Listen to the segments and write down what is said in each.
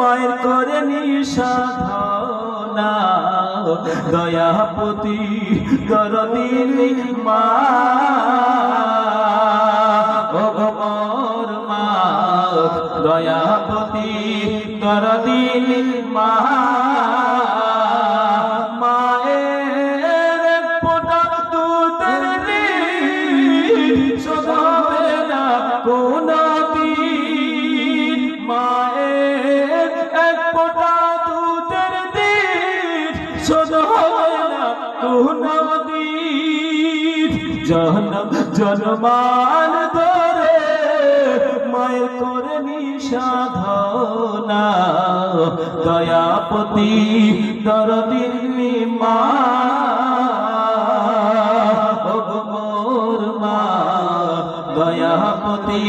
মায়ের করে নিষাধনা দয়াপতি দরদিনী মা। দয়াপতি দরদিনী মা। জনম জনমান ধরে মায়ের করে নিষাধনা। দয়াপতি দরদিনী মা। দয়াপতি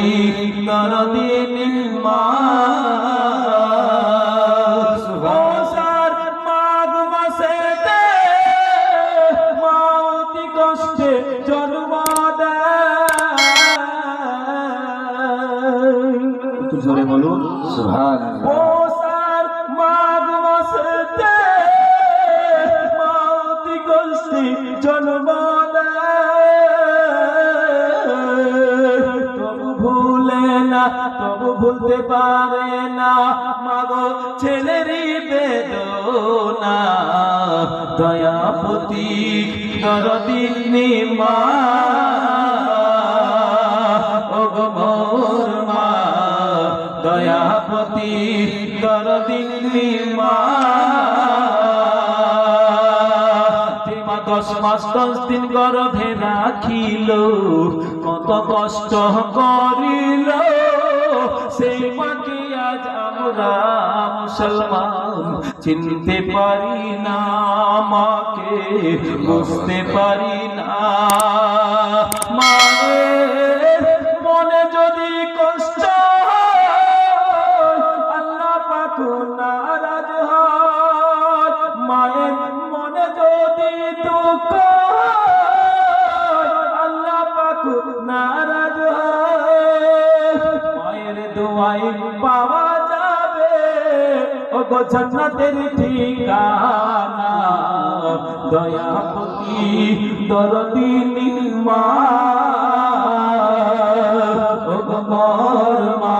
দরদিনী মা। একটু জোরে জন্ম তবু ভুলতে পারে না মাগো ছেলেরই বেদনা। দয়াপতি দরদিনী মা মা মা দিন গর্ভে রাখিল। কত কষ্ট করিল। সেই মাকে আজ আমরা মুসলমান চিনতে পারি না। মাকে বুঝতে পারি না। মায়ের দোয়াই পাওয়া যাবে। ও গো জান্নাতের ঠিকানা দয়াপতি দরদিনী মা ও গো মোর মা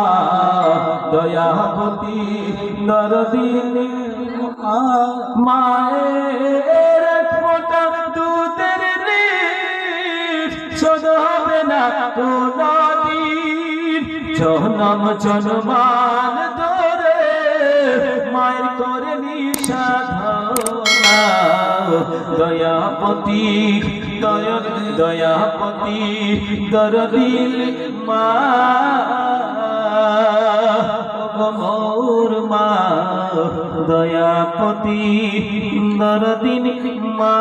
দয়াপতি মায়ের ফোঁটা দুধের নীল, শোধ হবে না কোনদিন জনম জনমান ধরে মায়ের করে দয়াপতি দয়া দয়াপতি দরদিল মা। মোর মা, দয়াপতি দরদিন মা।